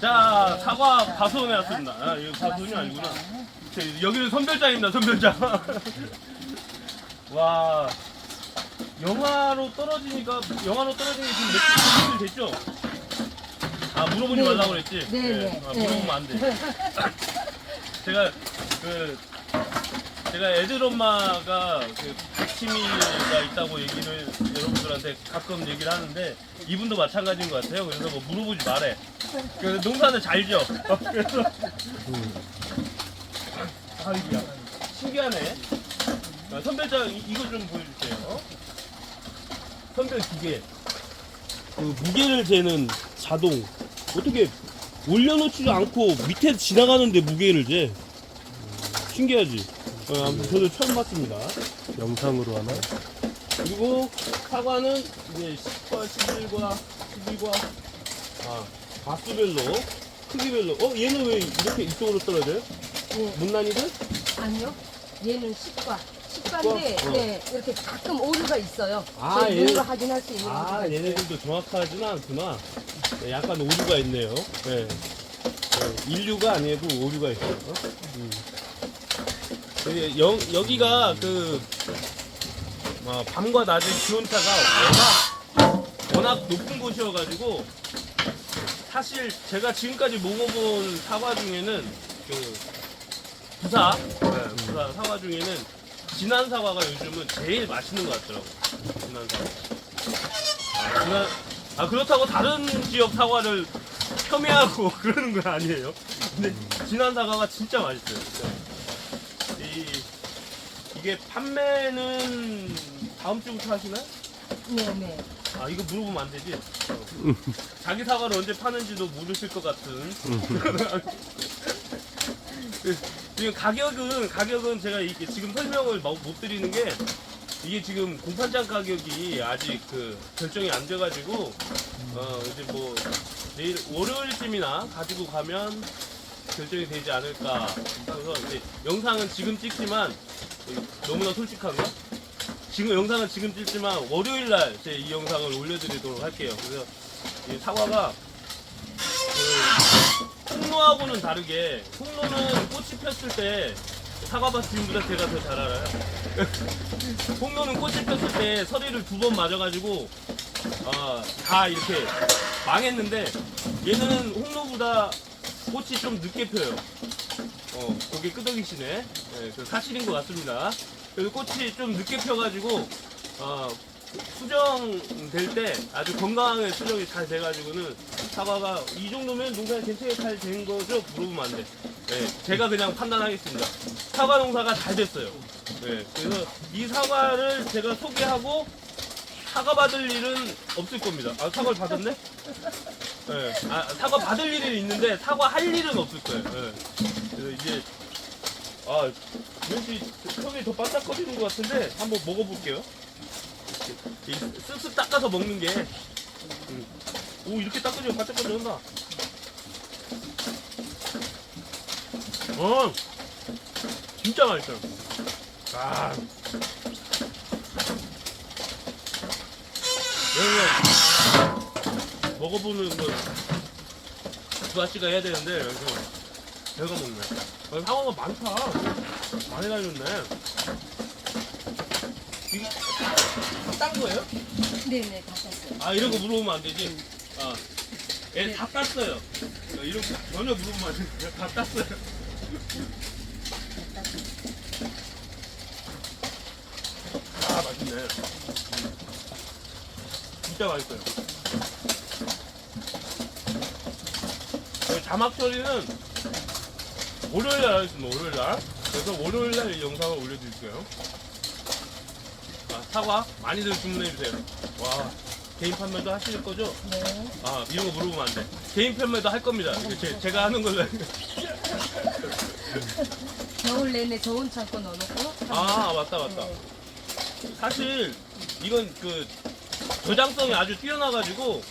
자, 사과 과수원에 왔습니다. 아, 이거 과수원이 아니구나. 자, 여기는 선별장입니다, 선별장. 와, 영화로 떨어지니까, 영화로 떨어지는 게 지금 며칠 됐죠? 아, 물어보지 네. 말라고 그랬지? 네, 네. 아, 물어보면 안 돼. 제가, 그, 제가 애들 엄마가 그 박치미가 있다고 얘기를 여러분들한테 가끔 얘기를 하는데 이분도 마찬가지인 것 같아요. 그래서 뭐 물어보지 말해. 그 농사는 잘 지어. 그래서 아이야 신기하네. 아, 선별장 이- 이거 좀 보여주세요. 선별 기계. 그 무게를 재는 자동. 어떻게 올려놓지도 않고 밑에 지나가는데 무게를 재? 신기하지. 어, 아무튼 저도 처음 봤습니다. 영상으로 하나? 그리고 사과는 이제 10과, 11과, 12과, 아, 바수별로, 크기별로. 어, 얘는 왜 이렇게 이쪽으로 떨어져요? 네. 문난이들? 아니요. 얘는 식과. 식과인데 식과? 어. 네, 이렇게 가끔 오류가 있어요. 아, 저희 얘는- 눈으로 확인할 수 있는 아, 오류가 있어요. 얘네들도 정확하지는 않구나. 네, 약간 오류가 있네요. 네. 네, 인류가 아니고 오류가 있어요. 음. 네, 여, 여기가 그, 어, 밤과 낮의 기온차가 워낙, 워낙 높은 곳이어가지고, 사실 제가 지금까지 먹어본 사과 중에는 그, 부사, 네, 부사 사과 중에는 진한 사과가 요즘은 제일 맛있는 것 같더라고요. 진한 사과. 아, 진한, 아, 그렇다고 다른 지역 사과를 폄훼하고 그러는 건 아니에요. 근데 진한 사과가 진짜 맛있어요. 진짜. 이, 이게 판매는 다음 주부터 하시나요? 네네. 아, 이거 물어보면 안 되지? 어. 자기 사과를 언제 파는지도 모르실 것 같은. 지금 가격은, 가격은 제가 이게 지금 설명을 막못 드리는 게 이게 지금 공판장 가격이 아직 그 결정이 안 돼가지고 어, 이제 뭐 내일 월요일쯤이나 가지고 가면 결정이 되지 않을까. 그래서 이제 영상은 지금 찍지만 너무나 솔직한가? 지금 영상은 지금 찍지만 월요일 날 제 이 영상을 올려드리도록 할게요. 그래서 이 사과가 그 홍로하고는 다르게 홍로는 꽃이 폈을 때 사과밭 주인보다 제가 더 잘 알아요. 홍로는 꽃이 폈을 때 서리를 두 번 맞아가지고 아, 다 이렇게 망했는데 얘는 홍로보다 꽃이 좀 늦게 펴요. 어, 거기 끄덕이시네. 네, 그 사실인 것 같습니다. 그래서 꽃이 좀 늦게 펴가지고, 어, 수정될 때 아주 건강하게 수정이 잘 돼가지고는 사과가 이 정도면 농사가 괜찮게 잘 된 거죠? 물어보면 안 돼. 네, 제가 그냥 판단하겠습니다. 사과 농사가 잘 됐어요. 네, 그래서 이 사과를 제가 소개하고 사과 받을 일은 없을 겁니다. 아, 사과를 받았네? 네. 아, 사과 받을 일은 있는데 사과 할 일은 없을 거예요. 네. 그래서 이제 아 왠지 턱이 더 반짝거리는 것 같은데 한번 먹어볼게요. 이 쓱쓱 닦아서 먹는 게. 음. 오 이렇게 닦으면 반짝반짝한다. 어 진짜 맛있어요. 아 여러분 먹어보는 거 주아씨가 해야 되는데 그래서 내가 먹네. 아, 상어가 많다. 많이 달렸네. 이게 딴 거예요? 네네, 다 땄어요. 아 이런 거 물어보면 안 되지. 아, 예, 다 땄어요. 어, 이런 거 전혀 물어보면 안 돼. 다 땄어요. 아 맛있네. 음. 진짜 맛있어요. 자막 처리는 월요일 날 하겠습니다. 월요일 날. 그래서 월요일 날 이 영상을 올려드릴게요. 아, 사과 많이들 주문해 주세요. 와 개인 판매도 하실 거죠? 네. 아 이런 거 물어보면 안 돼. 개인 판매도 할 겁니다. 이거 제, 제가 하는 걸로. 겨울 내내 좋은 창고 넣어놓고. 아 맞다 맞다. 네. 사실 이건 그 저장성이 아주 뛰어나가지고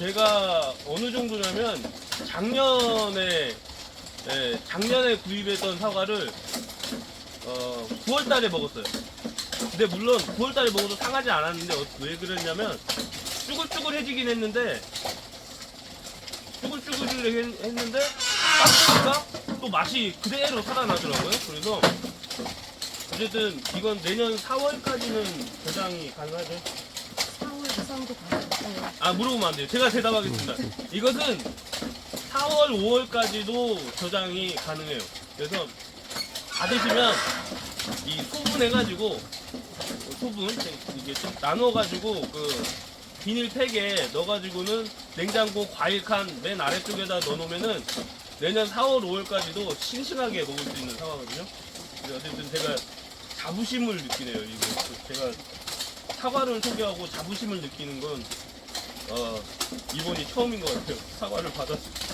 제가 어느 정도냐면 작년에 예, 작년에 구입했던 사과를 어, 9월 달에 먹었어요. 근데 물론 9월 달에 먹어도 상하지 않았는데 어- 왜 그랬냐면 쭈글쭈글해지긴 했는데 했, 했는데 딱 보니까 또 맛이 그대로 살아나더라고요. 그래서 어쨌든 이건 내년 4월까지는 저장이 가능하죠. 4월 정도 가요. 아 물어보면 안 돼요. 제가 대답하겠습니다. 이것은 4월, 5월까지도 저장이 가능해요. 그래서 받으시면 이 소분해가지고 소분 이게 좀 나눠가지고 그 비닐팩에 넣어가지고는 냉장고 과일 칸맨 아래쪽에다 넣어놓으면은 내년 4월, 5월까지도 싱싱하게 먹을 수 있는 상황이거든요. 어쨌든 제가 자부심을 느끼네요. 이거 제가 사과를 소개하고 자부심을 느끼는 건 어, 이번이 처음인 것 같아요. 사과를 받았을 때.